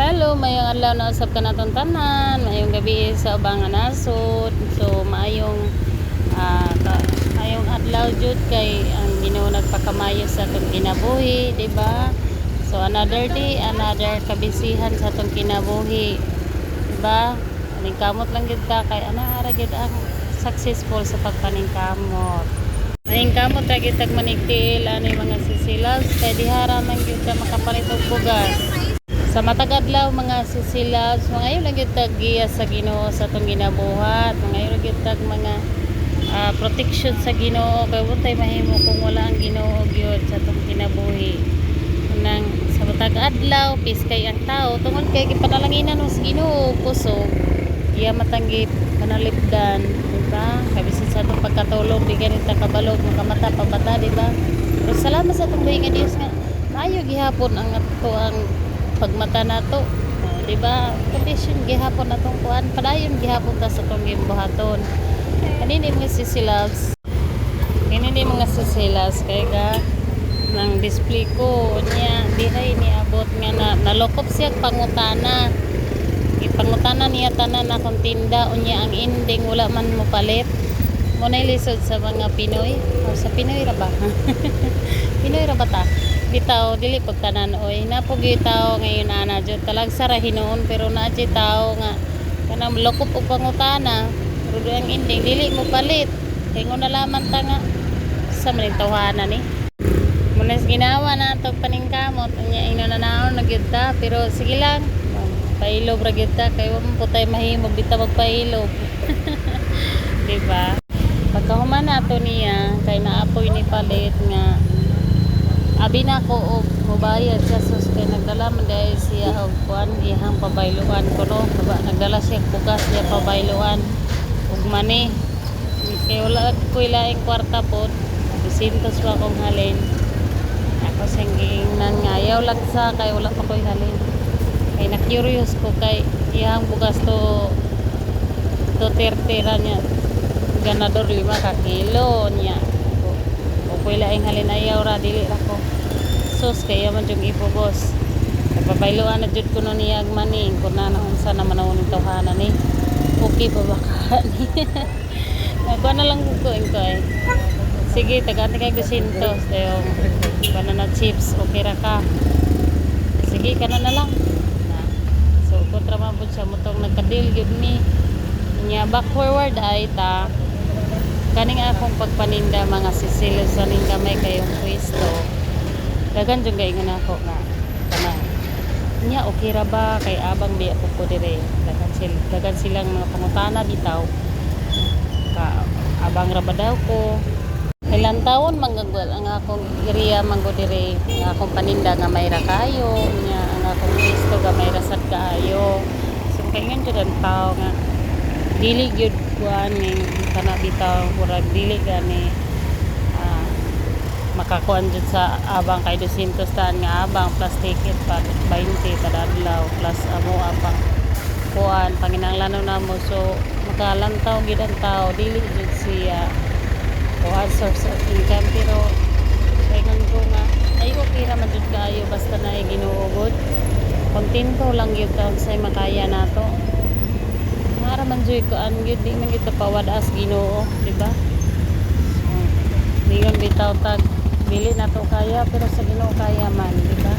Hello, mayong adlaw na usab ka natong tanan, mayong gabi sa ubang nasod. So maayong ah ka- maayong adlaw jud kay ang Ginoo nagpakamayo sa atong kinabuhi, di ba? So another day, another kabisihan sa atong kinabuhi. Di ba? Paningkamot lang gid ta kay ana ara gid ang successful sa pagpaningkamot. Maningkamot ra gid tag manigtiil ani mga sisilaws kay dihara man gyud ka makapalit og bugas sa matag adlaw mga sisilaws mga yun lang tag giya sa Ginoo sa atong ginabuhat mga yun lang tag mga ah, protection sa Ginoo. Kay tay mahimo kung wala ang Ginoo gyud sa atong kinabuhi nang sa matag adlaw piskay ang tao. Tungod kay gipanalanginan sa Ginoo kusog iya matanggip panalipdan di ba? Kabisin sa atong pagkatulog di ganit kabalog makamata pabata di ba? Pero salamat sa buhi nga Dios nga maayo gihapon ang ato ang pagmata nato oh, di ba? Condition gihapon atong kuan padayon gihapon ta sa atong gimbuhaton kanini mga sisilabs kanini mga sisilas kay ga nang display ko niya dihay ni abot nga na nalokop siya pangutana. Ipangutana niya tanan na kung tinda unya ang ending wala man mo palit. Mo na lisod sa mga Pinoy. O sa Pinoy ra ba? Pinoy ra ba ta bitaw dili pag tanan oy napugi tao ngayon ana jud talag sa rahinon pero na jud tao nga. Kanang lokop og pangutana pero ang ending dili mo palit. Kay ngo nalaman ta nga sa maning ni. Muna ginawa na ito paningkamot unya ino na naon na gyud ta pero sige lang pailob ra gyud ta kay wa po tay mahimog bitaw magpailob di ba? Pagkahuman nato niya kay naapoy ni palit nga abi na ko og mubayad siya sus kay nagdala man dahil siya og kuan ihang pabayluan ko no? Diba, nagdala siya og bugas siya pabayluan ug mani. Kay wala ko ilaing kwarta pod 200 pa akong halin. Ako singging nan ngayaw lang sa kay wala pa ko'y halin. Kay na curious ko kay iyang bugas to to tertera niya. Ganador lima ka kilo niya ko'y laing halin ayaw ra dili ra ko sus kaya man yung ipubos kapabailuan na jud ko no niyag maning kung na naunsa na manawon ng tawhana ni okay pa ba ka ni Kuha na lang ko ko eh. Sige, tagaan kay gusintos. Yung banana chips, okay ra ka. Sige, kana na lang. So, kontra man po siya mutong nagka-deal yun ni. Nya back forward ay ta. Kaning akong pagpaninda mga sisilid sa ning gamay kayong pwesto. Dagan jud kay nga ako nga. Kana. Nya okay ra ba kay abang biya ko ko dire. Dagan sila, dagan silang mga pangutana bitaw ka abang ra ba daw ko ilang taon manggagwal ang akong iriya manggo dire ang akong paninda nga may ra kayo nya ang akong gusto nga may rasad kaayo so kay ngan jud ang tao nga dili gyud kuan ning kana bitaw murag dili gani ah, makakuan jud sa abang kay 200 taan nga abang plus ticket pa 20 kada adlaw plus amo apang kuan panginahanglanon na mo so makalantaw gid ang tao dili jud siya kuan source of income pero kay ko nga ay okay ra man jud kaayo basta na ginuugod. Kontento lang gyud ka say makaya nato ngara man jud ko an gyud di man gyud ta pawadas Ginoo di ba. Ningon bitaw tag dili nato kaya pero sa Ginoo kaya man di ba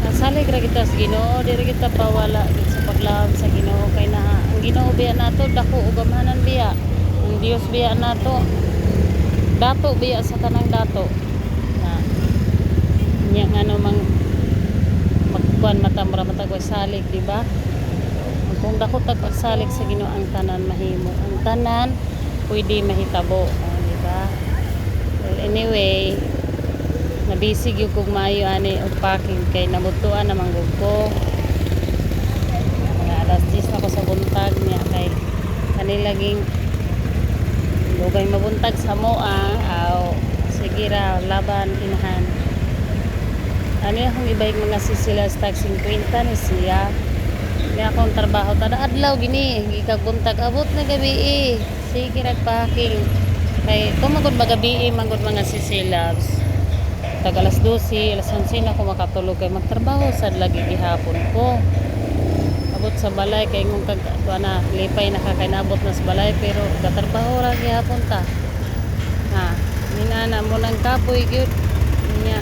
Nasalig ra kita sa Ginoo, diri kita pawala gid sa paglaom sa Ginoo kay na ang Ginoo biya nato dako ug gamhanan biya. Ang Dios biya nato dato biya sa tanang dato. Na nya ngano mang magkuan mata mura matag salig, di ba? Kung dako tag pagsalig sa Ginoo ang tanan mahimo. Ang tanan pwede mahitabo, oh, di ba? Well, anyway, nabisig yung kung maayo ani og packing kay nabutuan naman gud ko. Mga alas 10 na ko sa buntag niya kay kanilaging lugay mabuntag sa moa aw sige ra laban inahan. Ano yung mga sisilas tag 50 ni siya ni akong trabaho. Tada adlaw gini gikagbuntag abot na gabi eh. Sige ra packing kay tumagod ba gabi eh manggod mga sisilabs. Tag alas 12, alas 11 na ako makatulog. Kay magtrabaho sad lagi gihapon ko. Sa balay kay mong kag na lipay nakakainabot na sa balay pero gatrabaho ra gyapon ta. Ha minana mo nang kapoy gyud. Nya